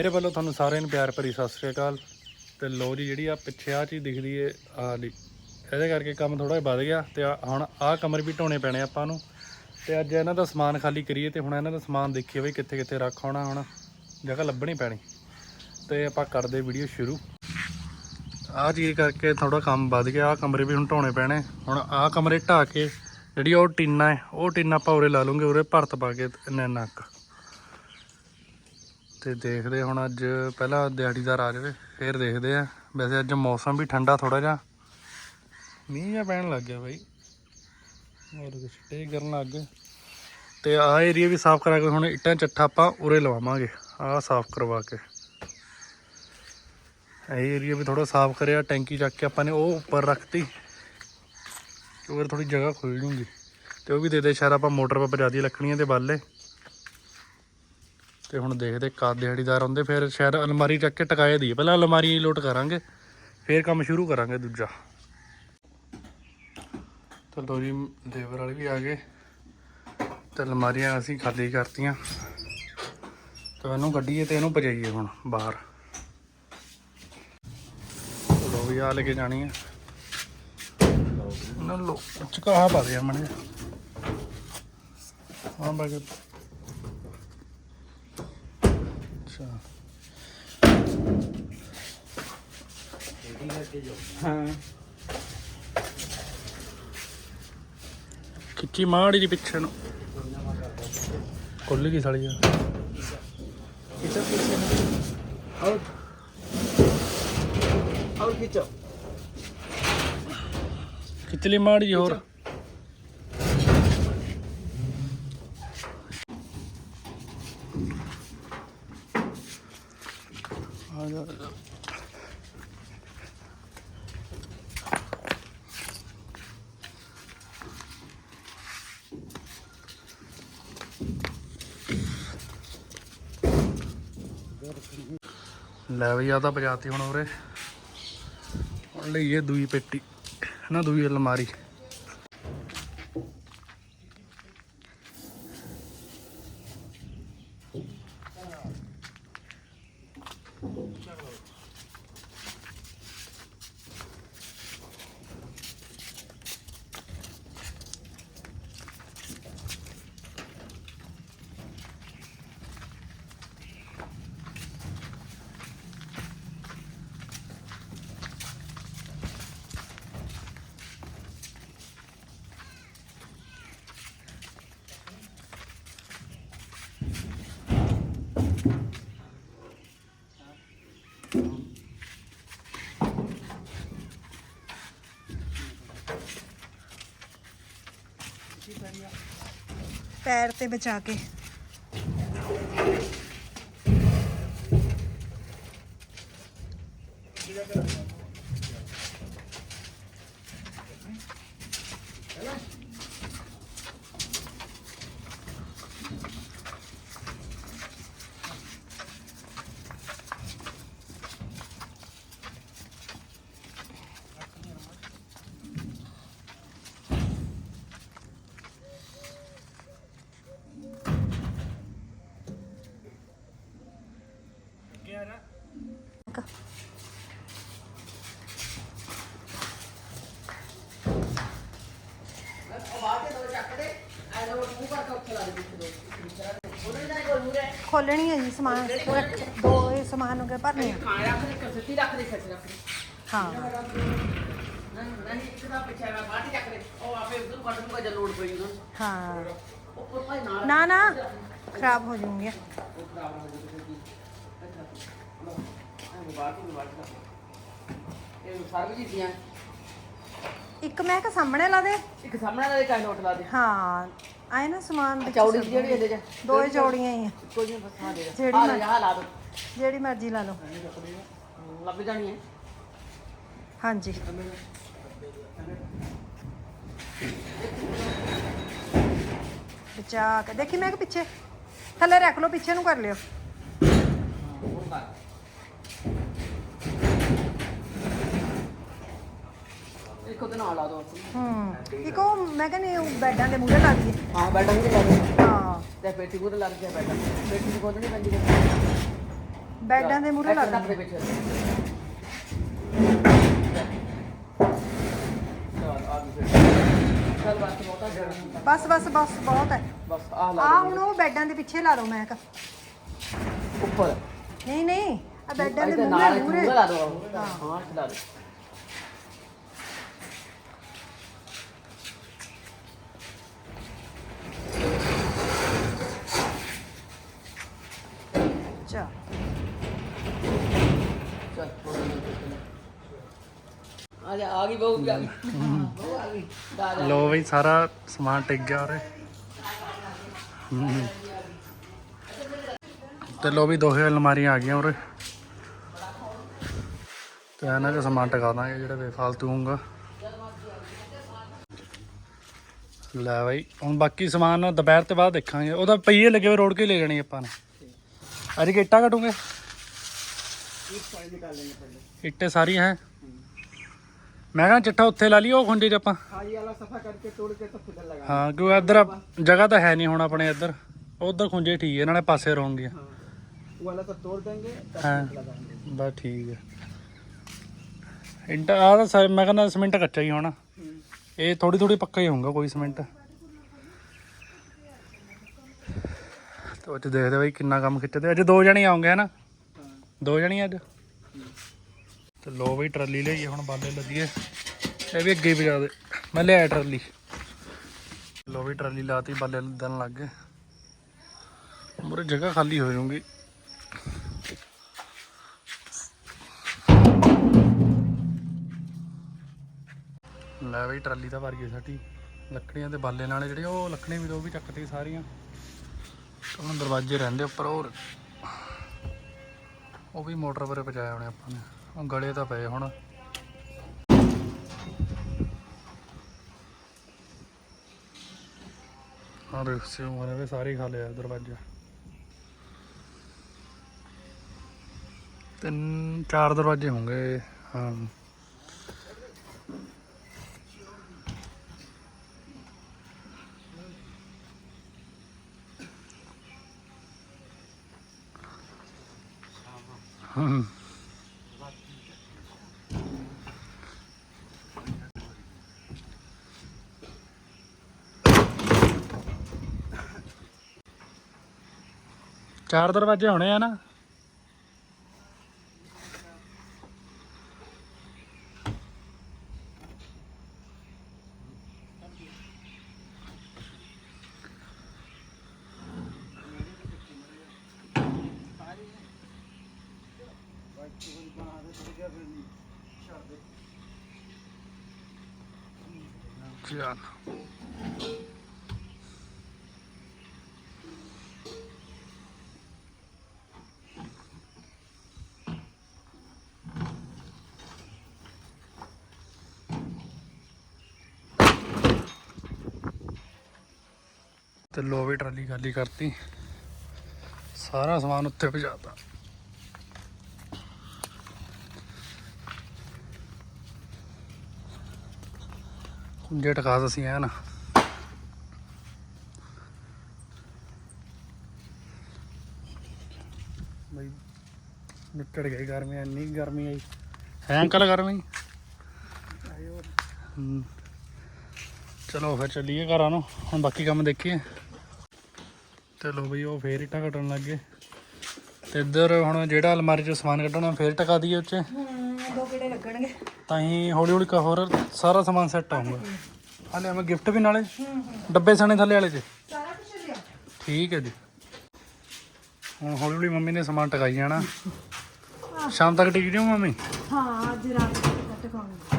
ਮੇਰੇ ਵੱਲੋਂ ਤੁਹਾਨੂੰ ਸਾਰਿਆਂ ਨੂੰ ਪਿਆਰ ਭਰੀ ਸਤਿ ਸ੍ਰੀ ਅਕਾਲ। ਤੇ ਲੋ ਜੀ, ਜਿਹੜੀ ਆ ਪਿੱਛੇ ਆ ਚੀਜ਼ ਦਿਖਦੀ ਏ, ਆ ਲਈ ਇਹਦੇ ਕਰਕੇ ਕੰਮ ਥੋੜਾ ਜਿਹਾ ਵੱਧ ਗਿਆ ਤੇ ਆਹ ਹੁਣ ਆਹ ਕਮਰੇ ਵੀ ਢੋਣੇ ਪੈਣੇ ਆਪਾਂ ਨੂੰ। ਤੇ ਅੱਜ ਇਹਨਾਂ ਦਾ ਸਮਾਨ ਖਾਲੀ ਕਰੀਏ ਤੇ ਹੁਣ ਇਹਨਾਂ ਦਾ ਸਮਾਨ ਦੇਖੀਏ ਵੀ ਕਿੱਥੇ ਕਿੱਥੇ ਰੱਖ ਹੋਣਾ ਹੁਣ, ਜਗ੍ਹਾ ਲੱਭਣੀ ਪੈਣੀ। ਤੇ ਆਪਾਂ ਕਰਦੇ ਵੀਡੀਓ ਸ਼ੁਰੂ। ਆਹ ਚੀਜ਼ ਕਰਕੇ ਥੋੜਾ ਕੰਮ ਵੱਧ ਗਿਆ ਆਹ ਕਮਰੇ ਵੀ ਹੁਣ ਢੋਣੇ ਪੈਣੇ। ਹੁਣ ਆਹ ਕਮਰੇ ਢਾ ਕੇ ਜਿਹੜੀ ਉਹ ਟੀਨਾ ਹੈ ਉਹ ਟੀਨਾ ਆਪਾਂ ਉਰੇ ਲਾ ਲੂੰਗੇ, ਉਰੇ ਭਰਤ ਪਾ ਕੇ, ਇੰਨੇ ਨੱਕ ਤੇ ਦੇਖਦੇ ਹੁਣ ਅੱਜ ਪਹਿਲਾਂ ਦਿਹਾੜੀਦਾਰ ਆ ਜਾਵੇ, ਫਿਰ ਦੇਖਦੇ ਆ ਵੈਸੇ ਅੱਜ ਮੌਸਮ ਵੀ ਠੰਡਾ ਥੋੜਾ ਜਿਹਾ। ਮੀਂਹ ਜਿਹਾ ਪੈਣ ਲੱਗ ਗਿਆ ਬਾਈ। ਹੋਰ ਕੁਛ ਟੇ ਕਰਨ ਲੱਗ ਗਏ। ਤੇ ਆਹ ਏਰੀਆ ਵੀ ਸਾਫ਼ ਕਰਾ ਕੇ ਹੁਣ ਇੱਟਾਂ ਚੱਠਾ ਆਪਾਂ ਉਰੇ ਲਵਾਵਾਂਗੇ। ਆਹ ਸਾਫ਼ ਕਰਵਾ ਕੇ। ਇਹ ਏਰੀਆ ਵੀ ਥੋੜਾ ਸਾਫ਼ ਕਰਿਆ, ਟੈਂਕੀ ਚੱਕ ਕੇ ਆਪਾਂ ਨੇ ਉਹ ਉੱਪਰ ਰੱਖਤੀ। ਉਰੇ ਥੋੜੀ ਜਗ੍ਹਾ ਖੁੱਲ ਜੂਗੀ। ਤੇ ਉਹ ਵੀ ਦੇ ਦੇ ਸ਼ਾਇਦ ਆਪਾਂ ਮੋਟਰ 'ਤੇ ਪਜਾ ਦੀ ਲੱਕੜੀਆਂ ਦੇ ਬਾਲੇ। ਤੇ ਹੁਣ ਦੇਖਦੇ ਕਦ ਦਿਹਾੜੀਦਾਰ ਆਉਂਦੇ, ਫਿਰ ਸ਼ਾਇਦ ਅਲਮਾਰੀ ਚੱਕ ਕੇ ਟਕਾਏ ਦੀ ਪਹਿਲਾਂ ਅਲਮਾਰੀ ਲੋਟ ਕਰਾਂਗੇ, ਫਿਰ ਕੰਮ ਸ਼ੁਰੂ ਕਰਾਂਗੇ ਦੂਜਾ। ਤਾਂ ਜੀ, ਲੇਬਰ ਵਾਲੇ ਵੀ ਆ ਗਏ। ਤੇ ਅਲਮਾਰੀਆਂ ਅਸੀਂ ਖਾਲੀ ਕਰਤੀਆਂ। ਤਾਂ ਇਹਨੂੰ ਕੱਢੀਏ ਤੇ ਇਹਨੂੰ ਭਜਾਈਏ ਹੁਣ ਬਾਹਰ। ਲੋ ਵੀ ਆ ਲੈ ਕੇ ਜਾਣੀ ਹੈ ਨਾ ਲੋ ਚੁਕਾ ਪਾ ਦੇ ਮਣੇ ਹਾਂ ਬਾਕੀ ਅੱਛਾ ਹਾਂ ਖਿੱਚੀ ਮਾੜੀ ਜੀ ਪਿੱਛੇ ਨੂੰ ਖੁੱਲ ਗਈ ਸਾਲੀ ਯਾਰ और और खींचो ਖਿੱਚ ਲਈ ਮਾੜੀ ਲੈ ਵੀ ਆ ਤਾਂ ਪਜਾਤੀ ਹੁਣ ਉਰੇ। ਹੁਣ ਲਈਏ ਦੂਈ ਪੇਟੀ। ਨਾ ਦੂਈ ਅਲਮਾਰੀ। ਪੈਰ ਤੇ ਬਚਾ ਕੇ। ਖੋਲਣੀ ਹੈ ਜੀ ਸਮਾਨ। ਦੋ ਇਹ ਸਮਾਨ ਹੋ ਗਏ ਭਰਨੇ ਆ। ਖਾਣ ਰੱਖ ਦੇ ਕਸਤੀ ਰੱਖ ਦੇ ਸੱਚ ਰੱਖ ਹਾਂ। ਨਾ ਨਾ ਖਰਾਬ ਹੋ ਜਾਊਂਗੀਆਂ ਜੂਗੀ ਇੱਕ ਮੈਂ ਕਿ ਸਾਹਮਣੇ ਲਾ ਦੇ। ਇੱਕ ਸਾਹਮਣੇ ਵਾਲੇ ਕਾਇ ਨੋਟ ਲਾ ਦੇ। ਹਾਂ। ਆਏ ਨਾ ਸਮਾਨ ਵਿੱਚ ਸਭ ਜਿਹੜੀ ਇਹਦੇ ਚ। ਦੋ ਹੀ ਚੌੜੀਆਂ ਹੀ ਆ। ਕੋਈ ਨਹੀਂ ਬਸ ਦੇ ਜਿਹੜੀ ਆ ਮੈਂ- ਲੈ ਦੋ। ਜਿਹੜੀ ਮਰਜ਼ੀ ਲਾ ਲਓ। ਲੱਗ ਜਾਣੀ ਹੈ ਹਾਂਜੀ। ਬਚਾ ਕੇ ਦੇਖੀ ਮੈਂ ਕਿ ਪਿੱਛੇ। ਥੱਲੇ ਰੱਖ ਲਓ ਪਿੱਛੇ ਨੂੰ ਕਰ ਲਿਓ। ਇੱਕ ਉਹਦੇ ਨਾਲ ਲਾ ਦੋ ਹੂੰ ਇੱਕ ਉਹ ਮੈਂ ਕਹਿੰਦੀ ਉਹ ਬੈਡਾਂ ਦੇ ਮੂਹਰੇ ਲਾ ਦਈਏ ਹਾਂ ਬੈਠਾ ਵੀ ਲਾ ਦੋ ਹਾਂ। ਤੇ ਪੇਟੀ ਕੋਲ ਲੱਗ ਗਿਆ ਬੈਠਾ ਪੇਟੀ ਕੋਲ ਨਹੀਂ ਪੈਂਦੀ ਬੈਡਾਂ ਦੇ ਮੂਹਰੇ ਲਾ ਕੱਪ ਦੇ ਵਿੱਚ ਆ ਗਈ ਬਸ। ਬਸ ਬਸ ਬਹੁਤ ਹੈ। ਬਸ ਆਹ ਲਾ ਆ ਹੁਣ ਉਹ ਬੈਡਾਂ ਦੇ ਪਿੱਛੇ ਲਾ ਦੋ ਮੈਂ ਕਿਹਾ। ਉੱਪਰ। ਨਹੀਂ ਨਹੀਂ ਆ ਬੈਡਾਂ ਦੇ ਮੂਹਰੇ ਮੂਹਰੇ। ਲਾ ਦੋ। ਹਾਂ। ਖਿਲਾ ਦੋ। ਬਹੂ ਆ ਗਈ ਬਹੂ ਆ ਗਈ ਦਾ ਜਾ। ਲੋ ਬਈ ਸਾਰਾ ਸਮਾਨ ਟਿਕ ਗਿਆ ਉਰੇ। ਹਮ। ਤੇ ਲੋ ਵੀ ਦੋਹੇ ਅਲਮਾਰੀਆਂ ਆ ਗਈਆਂ ਉਰੇ। ਤੇ ਇਹਨਾਂ 'ਚ ਸਮਾਨ ਟਿਕਾ ਦਾਂਗੇ ਜਿਹੜੇ ਬੇਫਾਲਤੂ ਹੋਊਗਾ। ਲੈ ਬਈ ਹੁਣ ਬਾਕੀ ਸਮਾਨ ਦੁਪਹਿਰ ਤੇ ਬਾਅਦ ਦੇਖਾਂਗੇ। ਉਹਦਾ ਪਈਏ ਲੱਗੇ ਹੋਏ ਰੋੜ ਕੇ ਲੈ ਜਾਣੀ ਆਪਾਂ ਨੇ। ਅੱਜ ਕਿੱਟਾ ਕਟੂਗੇ? ਇੱਟੇ ਸਾਰੀਆਂ ਹੈ। ਮੈਂ ਕਹਾਂ ਚਿੱਠਾ ਉੱਥੇ ਲਾ ਲਈ ਉਹ ਖੁੰਡੇ ਚ ਆਪਾਂ। ਖਾਲੀ ਵਾਲਾ ਸਫਾ ਕਰਕੇ ਤੋੜ ਕੇ ਤਾਂ ਫੁੱਲ ਲਗਾ ਹਾਂ ਕਿਉਂ ਇੱਧਰ ਜਗ੍ਹਾ ਤਾਂ ਹੈ ਨਹੀਂ ਹੁਣ ਆਪਣੇ ਇੱਧਰ। ਉਧਰ ਖੁੰਝੇ ਠੀਕ ਹੈ ਨਾਲੇ ਪਾਸੇ ਰਹੋਗੇ ਹਾਂ ਉਹ ਵਾਲਾ ਤਾਂ ਤੋੜ ਦਾਂਗੇ ਹਾਂ ਬਸ ਠੀਕ ਹੈ ਇੰਟਾ ਆ ਤਾਂ ਸਾਰੇ ਮੈਂ ਕਹਿੰਦਾ ਸਿਮੈਂਟ ਕੱਚਾ ਹੀ ਹੋਣਾ। ਇਹ ਥੋੜੀ ਥੋੜੀ ਪੱਕਾ ਹੀ ਹੋਊਗਾ ਕੋਈ ਸਿਮੈਂਟ। ਤੋ ਅੱਜ ਦੇਖਦੇ ਬਈ ਕਿੰਨਾ ਕੰਮ ਖਿੱਚਦੇ ਅੱਜ ਦੋ ਜਣੇ ਆਉਂਗੇ ਹਨਾ ਦੋ ਜਣੇ ਅੱਜ? ਤੇ ਲੋ ਬਈ ਟਰਾਲੀ ਲਈਏ ਹੁਣ ਬਾਲੇ ਲੱਗੀਏ ਇਹ ਵੀ ਅੱਗੇ ਹੀ ਦੇ। ਮੈਂ ਲਿਆ ਟਰਾਲੀ। ਲੋ ਵੀ ਟਰਾਲੀ ਲਾਤੀ, ਬਾਲੇ ਲੱਦਣ ਲੱਗ ਗਏ। ਮੂਰੇ ਜਗ੍ਹਾ ਖਾਲੀ ਹੋ ਜਾਊਗੀ। ਲੈ ਬਈ ਟਰਾਲੀ ਤਾਂ ਭਰ ਗਈ ਸਾਡੀ। ਲੱਕੜੀਆਂ ਦੇ ਬਾਲੇ ਨਾਲੇ ਜਿਹੜੇ ਉਹ ਲੱਕੜੀਆਂ ਵੀ ਦੋ ਵੀ ਚੱਕਤੀ ਸਾਰੀਆਂ। ਹੁਣ ਦਰਵਾਜ਼ੇ ਰਹਿੰਦੇ ਉੱਪਰ, ਹੋਰ। ਉਹ ਵੀ ਮੋਟਰ ਪਰੇ ਪਹੁੰਚਾਇਆ ਹੋਣੇ ਆਪਾਂ ਨੇ। ਗਲੇ ਤਾਂ ਪਏ ਹੁਣ। ਹਾਂ ਰਿਕਸੇ ਉਹਨੇ ਵੀ ਸਾਰੇ ਹੀ ਖਾ ਲਿਆ ਦਰਵਾਜ਼ਾ। ਤਿੰਨ, ਚਾਰ ਦਰਵਾਜ਼ੇ ਹੋਣਗੇ, ਹਾਂ। ਹਮ ਚਾਰ ਦਰਵਾਜ਼ੇ ਹੋਣੇ ਆ ਨਾ। ਚੱਲ। ਤੇ ਲੋ ਵੀ ਟਰਾਲੀ ਖਾਲੀ ਕਰਤੀ। ਸਾਰਾ ਸਮਾਨ ਉੱਥੇ ਪਹੁੰਚਾਤਾ ਕੁੰਜੇ ਟਕਾ ਦਸੀਂ ਐ ਨਾ ਬਈ, ਨਿਕੜ ਗਈ ਗਰਮੀ, ਇੰਨੀ ਗਰਮੀ ਆਈ। ਹੈ ਅੰਕਲ ਗਰਮੀ ਚਲੋ ਫਿਰ ਚੱਲੀਏ ਘਰਾਂ ਨੂੰ। ਹੁਣ ਬਾਕੀ ਕੰਮ ਦੇਖੀਏ। ਚਲੋ ਬਈ ਉਹ ਫੇਰ ਇੱਟਾਂ ਕੱਟਣ ਲੱਗ ਗਏ। ਤੇ ਇੱਧਰ ਹੁਣ ਜਿਹੜਾ ਅਲਮਾਰੀ 'ਚ ਸਮਾਨ ਕੱਢਣਾ ਫੇਰ ਟਕਾ ਦਈਏ ਉੱਚੇ। ਹੂੰ ਦੋ ਕਿਹੜੇ ਲੱਗਣਗੇ? ਤਾਂ ਹੀ ਹੌਲੀ ਹੌਲੀ ਕਾ ਹੋਰ ਸਾਰਾ ਸਮਾਨ ਸੈੱਟ ਆਊਗਾ। ਹਾਲੇ ਮੈਂ ਗਿਫਟ ਵੀ ਨਾਲੇ ਡੱਬੇ ਸਣੇ ਥੱਲੇ ਵਾਲੇ 'ਚ ਸਾਰਾ ਕੁਝ ਲਿਆ? ਠੀਕ ਹੈ ਜੀ। ਹੁਣ ਹੌਲੀ ਹੌਲੀ ਮੰਮੀ ਨੇ ਸਮਾਨ ਟਕਾਈ ਜਾਣਾ। ਸ਼ਾਮ ਤੱਕ ਟਿਕ ਜਾਊ ਮੰਮੀ? ਹਾਂ ਅੱਜ ਰਾਤ ਤੱਕ ਟਿਕਾਉਣੀ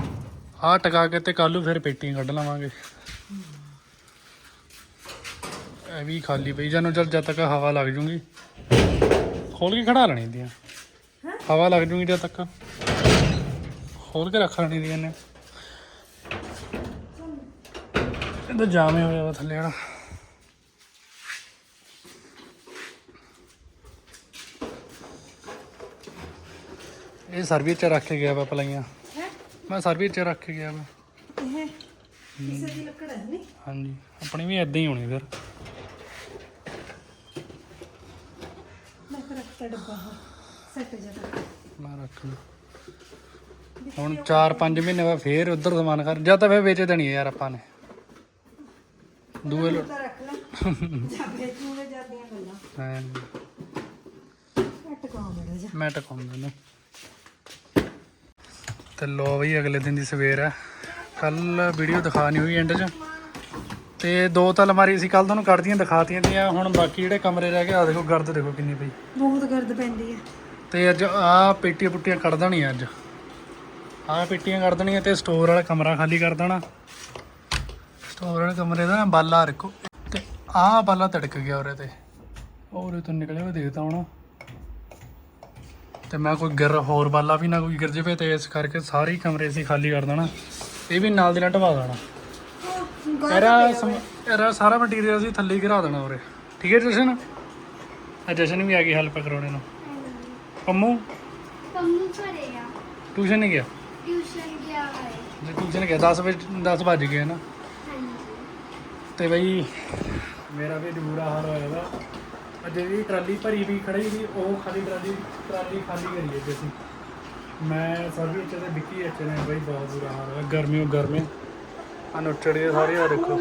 ਆਹ ਟਕਾ ਕੇ ਤੇ ਕੱਲ੍ਹ ਨੂੰ ਫਿਰ ਪੇਟੀਆਂ ਕੱਢ ਲਵਾਂਗੇ। ਇਹ ਵੀ ਖਾਲੀ ਪਈ। ਜਾਨੋ ਚਲ ਜਦ ਤੱਕ ਹਵਾ ਲੱਗ ਜੂਗੀ। ਖੋਲ ਕੇ ਖੜਾ ਲੈਣੀ ਦੀਆਂ। ਹਵਾ ਲੱਗ ਜੂਗੀ ਜਦ ਤੱਕ। ਖੋਲ ਕੇ ਰੱਖ ਲੈਣੀ ਦੀਆਂ ਨੇ। ਇਹਦਾ ਜਾਮੇ ਹੋਇਆ ਵਾ ਥੱਲੇ ਵਾਲਾ। ਇਹ ਸਰਵਿਸ ਚ ਰੱਖ ਕੇ ਗਿਆ ਵਾ ਪਲਾਈਆਂ। ਮੈਂ ਸਰਵਿਸ ਚ ਰੱਖ ਕੇ ਗਿਆ ਵਾ। ਇਹ ਕਿਸੇ ਦੀ ਲੱਕੜ ਹੈ ਨਹੀਂ ਹਾਂਜੀ। ਆਪਣੀ ਵੀ ਇਦਾਂ ਹੀ ਹੋਣੀ ਫਿਰ। ਰੱਖਤਾ ਡੱਬਾ ਹਾਂ ਸੈੱਟ ਜਦਾ ਮੈਂ ਰੱਖ ਲੂ ਹੁਣ 4-5 ਮਹੀਨੇ ਬਾਅਦ ਫੇਰ ਉਧਰ ਸਮਾਨ ਕਰ ਜਾਂ ਤਾਂ ਫੇਰ ਵੇਚ ਦੇਣੀ ਹੈ ਯਾਰ ਆਪਾਂ ਨੇ। ਦੂਏ ਲੋ ਤਾਂ ਰੱਖ ਲੈ। ਜਾਂ ਵੇਚੂਗੇ ਜਾਂਦੀਆਂ ਗੱਲਾਂ। ਹਾਂ, ਘੱਟ ਕਾਮੜ ਜਾ ਮੈਂ ਟਕਾਉਂਦਾ ਨਾ ਤੇ ਲੋ ਬਈ ਅਗਲੇ ਦਿਨ ਦੀ ਸਵੇਰ ਹੈ ਕੱਲ ਵੀਡੀਓ ਦਿਖਾ ਨਹੀਂ ਹੋਈ ਐਂਡ 'ਚ। ਤੇ ਦੋ ਤਾਂ ਅਲਮਾਰੀ ਸੀ ਕੱਲ ਤੁਹਾਨੂੰ ਕੱਢਦੀਆਂ ਦਿਖਾਤੀਆਂ ਤੀਆਂ ਹੁਣ ਬਾਕੀ ਜਿਹੜੇ ਕਮਰੇ ਰਹਿ ਗਏ ਆ ਦੇਖੋ ਗਰਦ ਦੇਖੋ ਕਿੰਨੀ ਪਈ। ਬਹੁਤ ਗਰਦ ਪੈਂਦੀ ਹੈ ਤੇ ਅੱਜ ਆ ਪੇਟੀਆਂ ਪੁੱਟੀਆਂ ਕੱਢ ਦੇਣੀਆਂ ਅੱਜ। ਆਹ ਪੇਟੀਆਂ ਕੱਢ ਦੇਣੀਆਂ ਤੇ ਸਟੋਰ ਵਾਲਾ ਕਮਰਾ ਖਾਲੀ ਕਰ ਦੇਣਾ। ਸਟੋਰ ਵਾਲੇ ਕਮਰੇ ਦਾ ਬਾਲਾ ਰੱਖੋ। ਤੇ ਆਹ ਬਾਲਾ ਤੜਕ ਗਿਆ ਉਰੇ ਤੇ। ਉਰੇ ਤੋਂ ਨਿਕਲਿਆ ਹੋਇਆ ਦੇਖਦਾ ਹੁਣ। ਤੇ ਮੈਂ ਕੋਈ ਗਿਰ ਹੋਰ ਬਾਲਾ ਵੀ ਨਾ ਕੋਈ ਗਿਰ ਜਵੇ ਤੇ ਇਸ ਕਰਕੇ ਸਾਰੇ ਕਮਰੇ ਅਸੀਂ ਖਾਲੀ ਕਰ ਦੇਣਾ। ਇਹ ਵੀ ਨਾਲ ਦੀ ਨਾਲ ਢਵਾ ਦੇਣਾ। ਇਹਦਾ ਸਮ- ਇਹਦਾ ਸਾਰਾ ਮਟੀਰੀਅਲ ਅਸੀਂ ਥੱਲੇ ਹੀ ਘਰਾ ਦੇਣਾ ਉਰੇ। ਠੀਕ ਹੈ ਜਸ਼ਨ? ਆ ਜਸ਼ਨ ਵੀ ਆ ਗਈ ਹੈਲਪ ਕਰਾਉਣੇ ਨੂੰ ਪੰਮੂ? ਪੰਮੂ ਘਰੇ ਆ। ਟਿਊਸ਼ਨ ਨਹੀਂ ਗਿਆ? ਟਿਊਸ਼ਨ ਗਿਆ ਹੈ ਜੇ ਟਿਊਸ਼ਨ ਗਿਆ 10 ਵਜੇ 10 ਵੱਜ ਗਏ ਨਾ। ਹਾਂਜੀ। ਤੇ ਬਈ ਮੇਰਾ ਵੀ ਬੁਰਾ ਹਾਲ ਹੋਇਆ ਵਾ। ਅੱਜ ਜਿਹੜੀ ਟਰਾਲੀ ਭਰੀ ਵੀ ਖੜੀ ਸੀ ਉਹ ਖਾਲੀ ਟਰਾਲੀ ਟਰਾਲੀ ਖਾਲੀ ਕਰੀ ਅੱਜ ਅਸੀਂ ਮੈਂ ਸਰਵਿਸ ਚ ਤੇ ਵਿੱਕੀ ਇੱਥੇ ਨੇ ਬਈ ਬਹੁਤ ਬੁਰਾ ਹਾਲ ਹੋਇਆ। ਗਰਮੀ ਆ ਨੁੱਚੜੀ ਸਾਰੇ ਆ ਦੇਖੋ।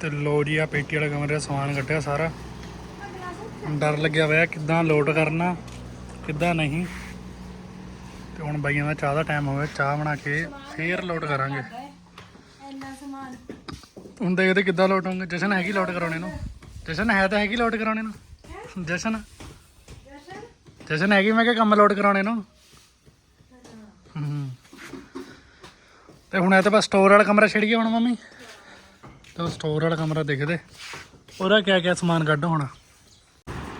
ਤੇ ਲੋ ਜੀ ਆ ਪੇਟੀ ਵਾਲਾ ਕਮਰੇ ਦਾ ਸਮਾਨ ਕੱਢਿਆ ਸਾਰਾ। ਡਰ ਲੱਗਿਆ ਹੋਇਆ ਕਿੱਦਾਂ ਲੋਡ ਕਰਨਾ, ਕਿੱਦਾਂ ਨਹੀਂ। ਤੇ ਹੁਣ ਬਾਈਆਂ ਦਾ ਚਾਹ ਦਾ ਟਾਈਮ ਹੋ ਚਾਹ ਬਣਾ ਕੇ ਫੇਰ ਲੋਡ ਕਰਾਂਗੇ। ਇੰਨਾ ਸਮਾਨ ਹੁਣ ਦੇਖਦੇ ਕਿੱਦਾਂ ਲੋਡ ਹੋਣਗੇ ਜਸ਼ਨ ਹੈਗੀ ਲੋਡ ਕਰਾਉਣੇ ਨੂੰ? ਜਸ਼ਨ ਹੈ ਤਾਂ ਹੈਗੀ ਲੋਡ ਕਰਾਉਣੇ ਨੂੰ? ਜਸ਼ਨ? ਜਸ਼ਨ ਹੈਗੀ? ਮੈਂ ਕਿਹਾ ਕੰਮ ਲੋਡ ਕਰਾਉਣੇ ਨੂੰ? ਹੂੰ। ਤੇ ਹੁਣ ਇਹ ਤਾਂ ਬਸ ਸਟੋਰ ਵਾਲਾ ਕਮਰਾ ਛੱਡ ਗਿਆ ਹੁਣ ਮੰਮੀ। ਤੇ ਸਟੋਰ ਵਾਲਾ ਕਮਰਾ ਦੇਖਦੇ ਉਹਦਾ ਕਿਆ ਕਿਆ ਸਮਾਨ ਕੱਢ ਹੋਣਾ।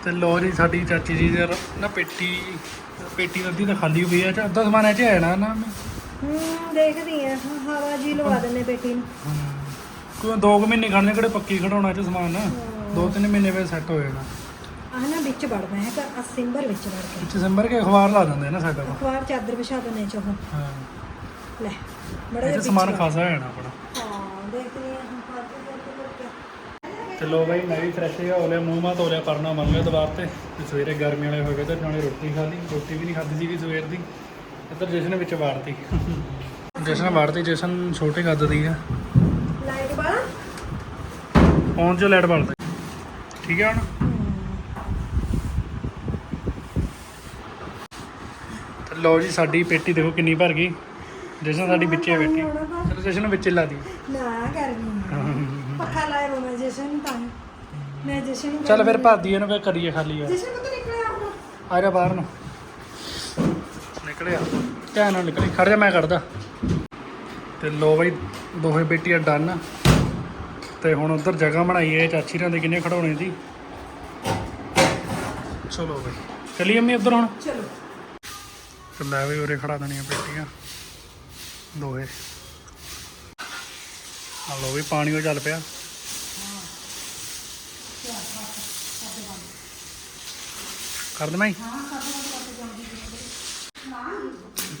ਤੇ ਲੋ ਜੀ ਸਾਡੀ ਚਾਚੀ ਜੀ ਦੇ ਨਾ ਪੇਟੀ ਪੇਟੀ ਅੱਧੀ ਤਾਂ ਖਾਲੀ ਹੋਈ ਹੈ ਤੇ ਅੱਧਾ ਸਮਾਨ ਇਹ ਚ ਹੈ ਨਾ ਨਾ। ਹੂੰ ਦੇਖਦੀ ਆ ਹਵਾ ਜੀ ਲਵਾ ਦਿੰਨੇ ਬੇਟੀ ਨੂੰ। ਕੋਈ 2 ਮਹੀਨੇ ਖੜਨੇ ਕਿਹੜੇ ਪੱਕੀ ਖੜਾਉਣਾ ਚ ਸਮਾਨ। ਦੋ ਤਿੰਨ ਮਹੀਨੇ ਵਿੱਚ ਸੈੱਟ ਹੋ ਜਾਣਾ। ਆਹ ਨਾ ਵਿੱਚ ਵੜਦਾ ਹੈ ਕਿ ਅਸਿੰਬਰ ਵਿੱਚ ਵੜ ਕੇ। ਦਸੰਬਰ ਕੇ ਅਖਬਾਰ ਲਾ ਦਿੰਦੇ ਨਾ ਸਾਡਾ ਅਖਬਾਰ ਚਾਦਰ ਵਿਛਾ ਦਿੰਨੇ ਚ ਉਹ ਹਾਂ। ਲੈ ਬੜਾ ਇਹ ਜਿਹਾ ਚ ਸਮਾਨ ਵਿੱਚ ਖਾਸਾ ਹੈ ਨਾ ਆਪਣਾ। ਹਾਂ ਦੇਖਦੀ ਆ ਹੁਣ ਪਾ ਕੇ ਕਰਕੇ। ਚਲੋ ਬਾਈ ਮੈਂ ਵੀ ਫਰੈਸ਼ ਹੋ ਲਿਆ ਮੂੰਹ ਮਾ ਧੋ ਲਿਆ ਪਰਨਾ ਮੰਗਿਆ ਦੁਬਾਰ ਤੇ। ਤੇ ਸਵੇਰੇ ਗਰਮੀ ਵਾਲੇ ਹੋ ਗਏ ਤੇ ਨਾਲੇ ਰੋਟੀ ਖਾ ਲਈ। ਰੋਟੀ ਵੀ ਨਹੀਂ ਖਾਧੀ ਸੀਗੀ ਸਵੇਰ ਦੀ। ਇੱਧਰ ਜਸ਼ਨ ਵਿੱਚ ਵਾੜਤੀ। ਜਸ਼ਨ ਵਾੜਤੀ ਜਸ਼ਨ ਛੋਟੇ ਕੱਦ ਦੀ ਆ। ਲਾਈਟ ਬਾਲਾ ਫੋਨ 'ਚ ਲਾਈਟ ਬਲਦਾ ਠੀਕ ਹੈ ਹੁਣ? ਲਓ ਜੀ ਸਾਡੀ ਪੇਟੀ ਦੇਖੋ ਕਿੰਨੀ ਭਰ ਗਈ। ਜਸ਼ਨ ਸਾਡੀ ਵਿੱਚੇ ਬੈਠੀ। ਚਲੋ ਜਸ਼ਨ ਵਿੱਚ ਲਾ ਦੀ ਨਾ ਕਰਨੀ ਪੱਖਾ ਲਾਇਆ ਹੋਣਾ ਜਸ਼ਨ ਤਾਂ। ਮੈਂ ਜਸ਼ਨ ਨੂੰ ਚੱਲ ਫਿਰ ਭਰ ਦਈਏ ਇਹਨੂੰ ਫਿਰ ਕਰੀਏ ਖਾਲੀ ਆ ਜਸ਼ਨ ਨਿਕਲਿਆ ਹੁਣ ਆ ਜਾ ਬਾਹਰ ਨੂੰ। ਨਿਕਲਿਆ। ਧਿਆਨ ਨਾਲ ਨਿਕਲੀ। ਖੜ ਜਾ ਮੈਂ ਕੱਢਦਾ। ਤੇ ਲੋ ਬਈ ਦੋਹੇ ਬੇਟੀਆਂ ਡਨ। ਤੇ ਹੁਣ ਉਧਰ ਜਗ੍ਹਾ ਬਣਾਈ ਹੈ ਚਾਚੀ ਰਾਂ ਦੇ ਕਿੰਨੇ ਖੜਾਉਣੇ ਦੀ। ਚਲੋ ਬਈ। ਚਲੀ ਅੰਮੀ ਉਧਰ ਹੁਣ? ਚਲੋ। ਤੇ ਲੈ ਵੀ ਉਰੇ ਖੜਾ ਦੇਣੀਆਂ ਪੇਟੀਆਂ ਦੋਹੇ ਆ ਲੋ ਵੀ ਪਾਣੀ ਉਹ ਚੱਲ ਪਿਆ ਕਰ ਦਵਾਂ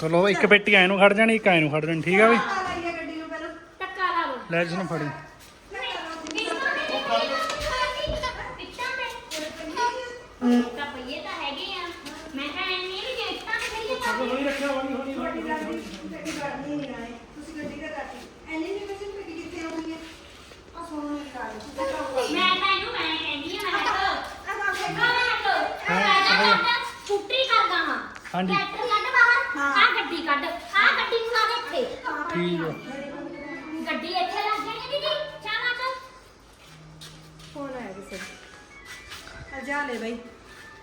ਚਲੋ ਇੱਕ ਪੇਟੀ ਐ ਨੂੰ ਖੜ ਜਾਣੀ ਇੱਕ ਐ ਨੂੰ ਖੜ ਜਾਣੀ ਠੀਕ ਆ ਵੀ ਲਾਈਏ ਲੈ ਜਿਸ ਨੂੰ ਫੜੀ ਤਾਂ ਪਈਏ ਤਾਂ ਹੈਗੇ ਆ ਮੈਂ ਤਾਂ ਐਵੇਂ ਨਹੀਂ ਕਿ ਇੱਟਾਂ ਤੇ ਖੜੀਏ ਤਾਂ ਹੌਲੀ ਰੱਖਿਆ ਹੌਲੀ ਹੌਲੀ ਗੱਡੀ ਕੱਢਣੀ ਨਹੀਂ ਆਏ ਤੁਸੀਂ ਗੱਡੀ ਦਾ ਕੱਢੀ ਐਨੀ ਨਹੀਂ ਵੈਸੇ ਗੱਡੀ ਕਿੱਥੇ ਆਉਣੀ ਹੈ। ਆ ਸੋਨੂੰ ਨਿਕਾਲ ਮੈਂ ਤਾਂ ਇਹਨੂੰ ਮੈਂ ਕਹਿੰਦੀ ਆ ਮੈਂ ਆ ਹੱਕ ਸਕੂਟਰੀ ਕਰਦਾ ਹਾਂ ਹਾਂਜੀ। ਟਰੈਕਟਰ ਕੱਢ ਬਾਹਰ ਆ ਗੱਡੀ ਕੱਢ ਆ ਗੱਡੀ ਨੂੰ ਲਾ ਦੇ ਇੱਥੇ ਠੀਕ ਆ ਗੱਡੀ ਇੱਥੇ ਲੱਗ ਜਾਣੀ ਦੀਦੀ ਚਾਹ ਚਾ ਫੋਨ ਆਇਆ ਕਿਸੇ ਦਾ ਆ ਜਾ ਲੈ ਬਈ।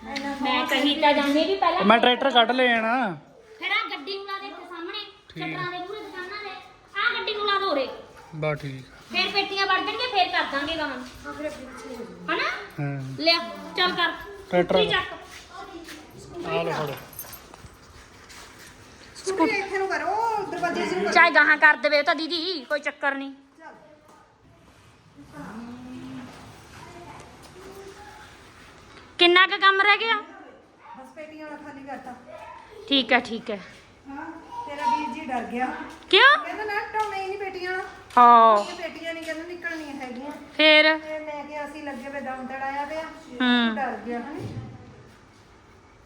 ਮੈਂ ਕਹੀ ਤਾਂ ਜਾਂਦੀ ਵੀ ਪਹਿਲਾਂ ਮੈਂ ਟਰੈਕਟਰ ਕੱਢ ਲੈ ਜਾਣਾ ਫਿਰ ਆ ਗੱਡੀ ਨੂੰ ਲਾ ਦੇ ਇੱਥੇ ਸਾਹਮਣੇ ਛੱਡਾਂ ਦੇ ਮੂਹਰੇ ਦੁਕਾਨਾਂ ਦੇ। ਆ ਗੱਡੀ ਨੂੰ ਲਾ ਦੋ ਬਾ ਠੀਕ। ਫਿਰ ਪੇਟੀਆਂ ਵੜ ਜਾਣਗੇ ਫਿਰ ਕਰ ਦਾਂਗੇ ਗਾਂ ਹਨਾ? ਹਾਂ। ਲਿਆ ਚੱਲ ਕਰ। ਟਰੈਕਟਰ ਸਕੂਟਰੀ ਚੱਕ। ਆ ਲੋ ਫੜੋ। ਸਕੂਟਰੀ ਇੱਥੇ ਨੂੰ ਕਰੋ ਦਰਵਾਜ਼ੇ 'ਚ ਨੂੰ ਕਰੋ। ਚਾਹੇ ਗਾਹਾਂ ਕਰ ਦੇਵੇ ਉਹ ਤਾਂ ਦੀਦੀ ਕੋਈ ਚੱਕਰ ਨਹੀਂ। ਕਿੰਨਾ ਕੁ ਕੰਮ ਰਹਿ ਗਿਆ? ਬਸ ਪੇਟੀਆਂ ਵਾਲਾ ਖਾਲੀ ਕਰਤਾ। ਠੀਕ ਹੈ ਠੀਕ ਹੈ। ਹਾਂ ਤੇਰਾ ਵੀਰ ਜੀ ਡਰ ਗਿਆ। ਕਿਉਂ? ਕਹਿੰਦਾ ਨਾ ਢਾਉਣੇ ਹੀ ਨਹੀਂ ਪੇਟੀਆਂ ਹਾਂ। ਇਹ ਪੇਟੀਆਂ ਨਹੀਂ ਕਹਿੰਦਾ ਨਿਕਲਣੀਆਂ ਹੈਗੀਆਂ। ਫੇਰ? ਤੇ ਮੈਂ ਕਿਹਾ ਅਸੀਂ ਲੱਗੇ ਵੇ ਦਮ ਤੜਾਇਆ ਪਿਆ। ਹੂੰ। ਡਰ ਗਿਆ ਹਨੀ?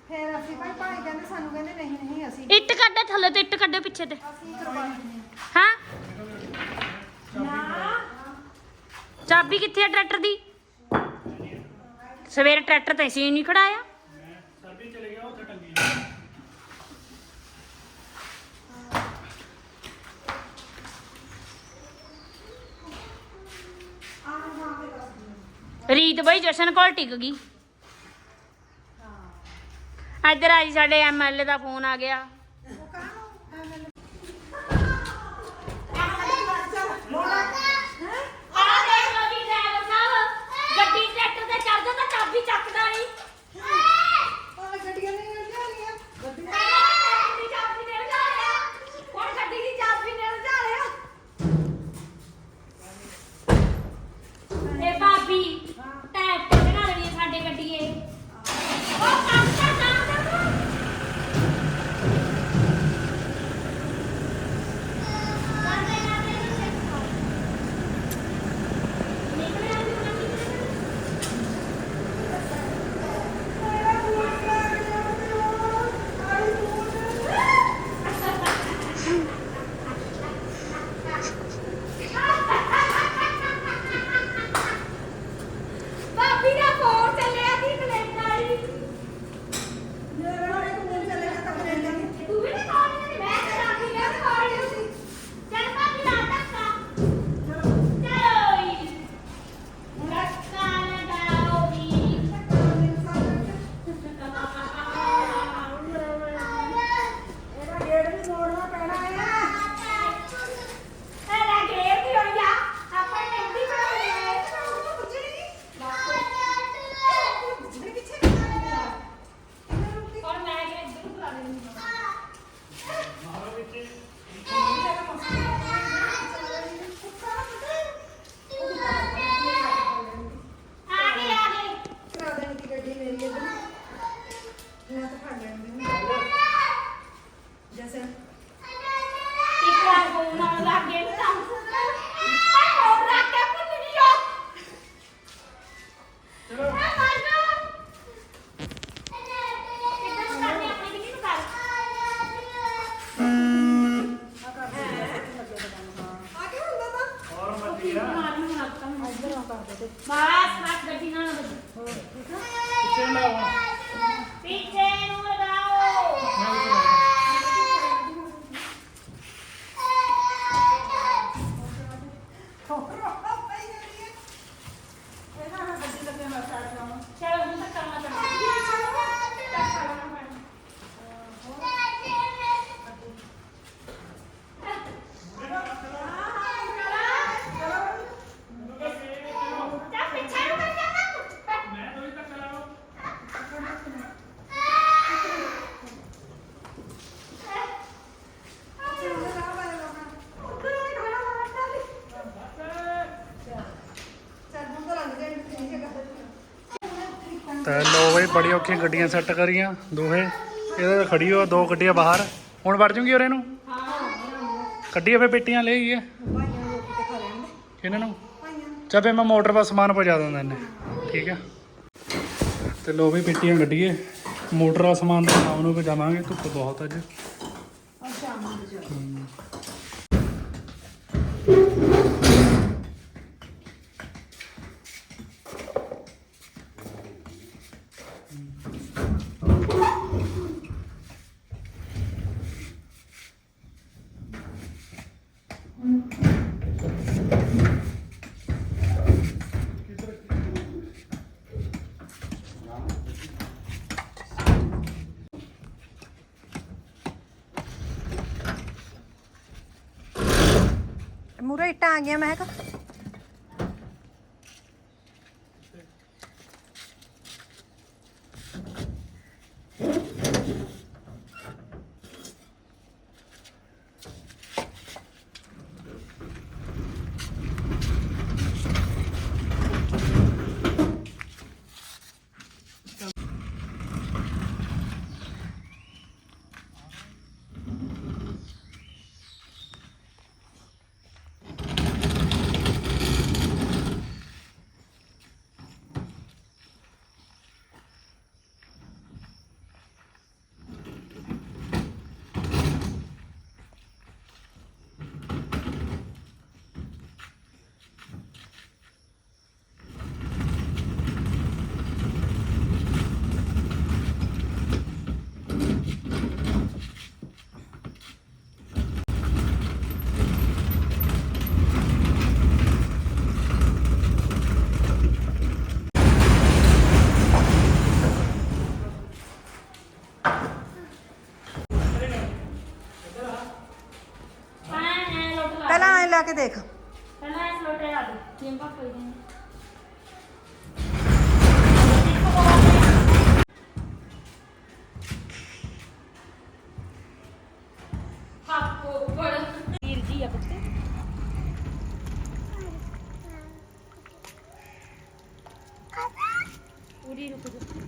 ਫਿਰ ਅਸੀਂ ਭਾਈ ਭਾਈ ਕਹਿੰਦੇ ਸਾਨੂੰ ਕਹਿੰਦੇ ਨਹੀਂ ਨਹੀਂ ਅਸੀਂ ਇੱਟ ਕੱਢੇ ਥੱਲੇ ਤੇ ਇੱਟ ਕੱਢੇ ਪਿੱਛੇ ਤੇ। ਅਸੀਂ ਕਰਵਾ ਦਿੰਦੇ ਹਾਂ ਹਾਂ? ਨਾ। ਚਾਬੀ ਕਿੱਥੇ ਆ ਟਰੈਕਟਰ ਦੀ? ਸਵੇਰੇ ਟਰੈਕਟਰ ਤੇ ਸੀ, ਨਹੀਂ ਖੜਾਇਆ? ਸਰਬੀ ਚਲੇ ਗਿਆ ਉੱਥੇ ਟੰਗੀ ਰੀਤ ਬਈ, ਜਸ਼ਨ ਕੋਲ ਟਿਕ ਗਈ। ਇੱਧਰ ਆ ਜੀ, ਸਾਡੇ ਐਮਐਲਏ ਦਾ ਫੋਨ ਆ ਗਿਆ। ਬੜੀ ਔਖੀ ਗੱਡੀਆਂ ਸੈੱਟ ਕਰੀਆਂ ਦੋਹੇ। ਇਹਦੇ ਖੜੀ ਹੋ ਦੋ ਗੱਡੀਆਂ ਬਾਹਰ। ਹੁਣ ਵੜ ਜੂਗੀ ਉਰੇ ਨੂੰ? ਕੱਢੀ ਫੇ ਪੇਟੀਆਂ ਲੈ ਗਈ ਇਹਨਾਂ ਨੂੰ? ਚੱਲ ਫੇ ਮੈਂ ਮੋਟਰ ਪਾ ਸਮਾਨ ਪਹੁੰਚਾ ਦਿੰਦਾ ਇਹਨੇ। ਠੀਕ ਆ। ਤੇ ਲੋ ਵੀ ਪੇਟੀਆਂ ਕੱਢੀਏ। ਮੋਟਰ ਦਾ ਸਮਾਨ ਤਾਂ ਸ਼ਾਮ ਨੂੰ ਪਹੁੰਚਾਵਾਂਗੇ ਧੁੱਪ ਬਹੁਤ ਅੱਜ। ਹਮ। ਮੂਰੇ ਇੱਟਾਂ ਆ ਗਈਆਂ। ਮੈਂ ਕਿਹਾ ਦੇਖ। ਪਹਿਲਾਂ ਇਸ ਲੋਟੇ ਲਾ ਦੇ ਪਾ ਕੋਈ ਨਹੀਂ। ਹਾਕੋ ਬੜ ਵੀਰ ਜੀ ਆ ਪੁੱਤ ਪੂਰੀ ਰੁਕ ਜਾ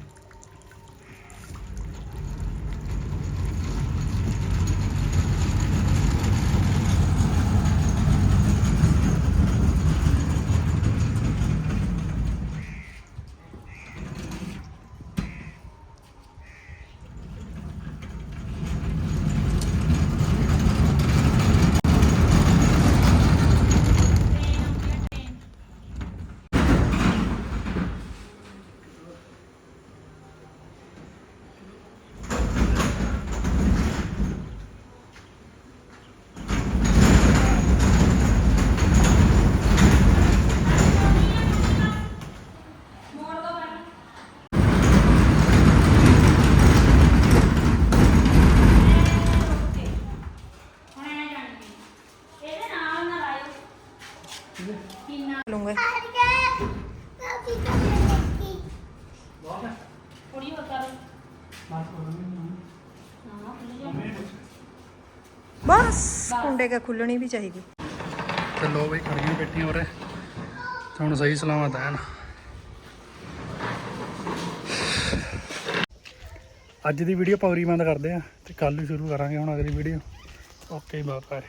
ਮੋੜ ਦੋ ਕਰ ਹੁਣ ਐ ਜਾਣੀ ਇਹਦੇ ਨਾਲ ਨਾ ਲਾਇਓ ਕਿੰਨਾ ਲੂੰਗੇ ਥੋੜੀ ਹੋਰ ਕਰ ਨਾ ਖੁੱਲ ਜਾ ਬਸ ਕੁੰਡੇ ਖੁੱਲਣੀ ਵੀ ਚਾਹੀਦੀ। ਤੇ ਲੋ ਬਈ ਖੜੀਆਂ ਬੈਠੀਆਂ ਉਰੇ ਹੁਣ ਸਹੀ ਸਲਾਮਤ ਹੈ ਨਾ ਅੱਜ ਦੀ ਵੀਡੀਓ ਪੌਰੀ ਬੰਦ ਕਰਦੇ ਆ ਤੇ ਕੱਲ ਨੂੰ ਸ਼ੁਰੂ ਕਰਾਂਗੇ ਹੁਣ ਅਗਲੀ ਵੀਡੀਓ। Okay bye